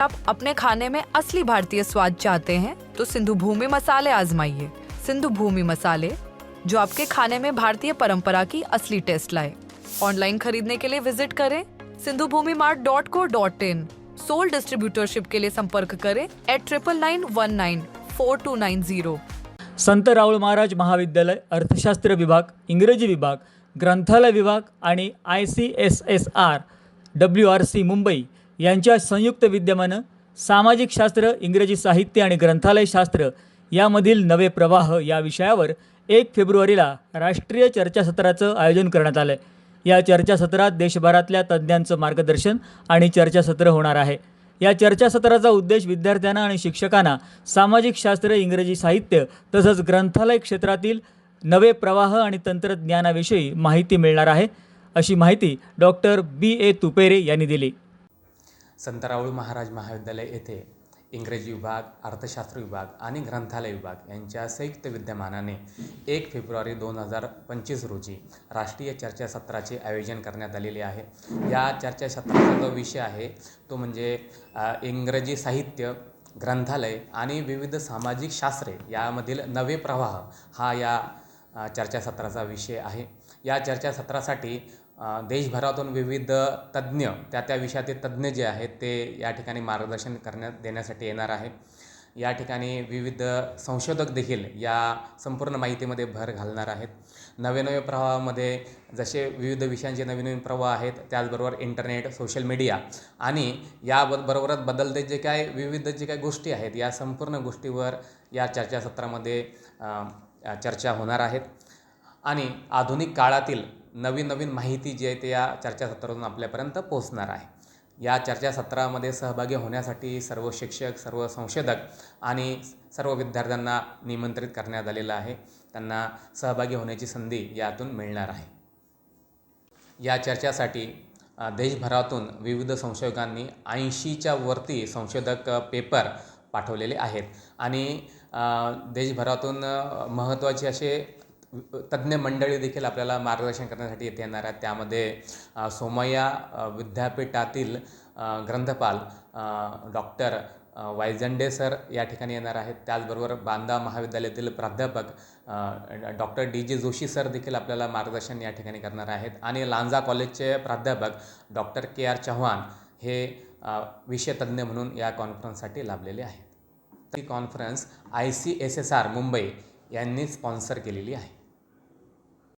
आप अपने खाने में असली भारतीय स्वाद चाहते हैं तो सिंधु भूमि मसाले आजमाइए। सिंधु भूमि मसाले, जो आपके खाने में भारतीय परंपरा की असली टेस्ट लाए। ऑनलाइन खरीदने के लिए विज़िट करें Sindhu Bhumi mart dot co dot in. Sole distributorship के लिए संपर्क करें at triple nine one nine four two nine zero Sant Raul Maharaj महाविद्यालय अर्थशास्त्र विभाग, इंग्रजी विभाग, ग्रंथालय विभाग आणि I C S S R W R C Mumbai यांच्या संयुक्त विद्यमानं सामाजिक शास्त्र इंग्रजी साहित्य आणि ग्रंथालय शास्त्र यामधील नवे प्रवाह या विषयावर एक फेब्रुवारीला राष्ट्रीय चर्चासत्राचं आयोजन करण्यात आलं आहे या चर्चासत्रात देशभरातल्या तज्ज्ञांचं मार्गदर्शन आणि चर्चासत्र होणार आहे. या चर्चासत्राचा उद्देश विद्यार्थ्यांना आणि शिक्षकांना सामाजिक शास्त्र इंग्रजी साहित्य तसंच ग्रंथालय क्षेत्रातील नवे प्रवाह आणि तंत्रज्ञानाविषयी माहिती मिळणार आहे अशी माहिती डॉक्टर बी ए तुपेरे यांनी दिली. संत राऊळ महाराज महाविद्यालय येथे इंग्रजी विभाग अर्थशास्त्र विभाग आणि ग्रंथालय विभाग यांच्या संयुक्त विद्यमानाने एक फेब्रुवारी दोन हजार पंचवीस रोजी राष्ट्रीय चर्चासत्राचे आयोजन करण्यात आलेले आहे. या चर्चासत्राचा जो विषय आहे तो म्हणजे इंग्रजी साहित्य ग्रंथालय आणि विविध सामाजिक शास्त्रे यामधील नवे प्रवाह हा या चर्चासत्राचा विषय आहे. या चर्चासत्रासाठी देशभरातून विविध तज्ज्ञ त्या त्या विषयातील तज्ज्ञ जे आहेत ते या ठिकाणी मार्गदर्शन करण्यात देण्यासाठी येणार आहे. या ठिकाणी विविध संशोधक देखील या संपूर्ण माहितीमध्ये भर घालणार आहेत. नवे नवे प्रवाहामध्ये जसे विविध विषयांचे नवीन नवीन प्रवाह आहेत त्याचबरोबर इंटरनेट सोशल मीडिया आणि याबरोबरच बरोबरच बदलते जे काय विविध जे काही गोष्टी आहेत या संपूर्ण गोष्टीवर या चर्चासत्रामध्ये चर्चा होणार आहेत. आणि आधुनिक काळातील नवीन नवीन माहिती जी आहे ते या चर्चासत्रातून आपल्यापर्यंत पोहोचणार आहे. या चर्चासत्रामध्ये सहभागी होण्यासाठी सर्व शिक्षक सर्व संशोधक आणि सर्व विद्यार्थ्यांना निमंत्रित करण्यात आलेलं आहे. त्यांना सहभागी होण्याची संधी यातून मिळणार आहे. या चर्चासाठी देशभरातून विविध संशोधकांनी ऐंशीच्या वरती संशोधक पेपर पाठवलेले आहेत. आणि देशभरातून महत्त्वाचे असे तज्ज्ञ मंडळी देखील आपल्याला मार्गदर्शन करण्यासाठी येथे येणार आहेत. त्यामध्ये सोमय्या विद्यापीठातील ग्रंथपाल डॉक्टर वायझंडे सर या ठिकाणी येणार आहेत. त्याचबरोबर बांदा महाविद्यालयातील प्राध्यापक doctor D J Joshi sir देखील आपल्याला मार्गदर्शन या ठिकाणी करणार आहेत. आणि लांजा कॉलेजचे प्राध्यापक डॉक्टर के आर चव्हाण हे विषयतज्ञ म्हणून या कॉन्फरन्ससाठी लाभलेले आहेत. ती conference I C S S R Mumbai यांनी स्पॉन्सर केलेली आहे.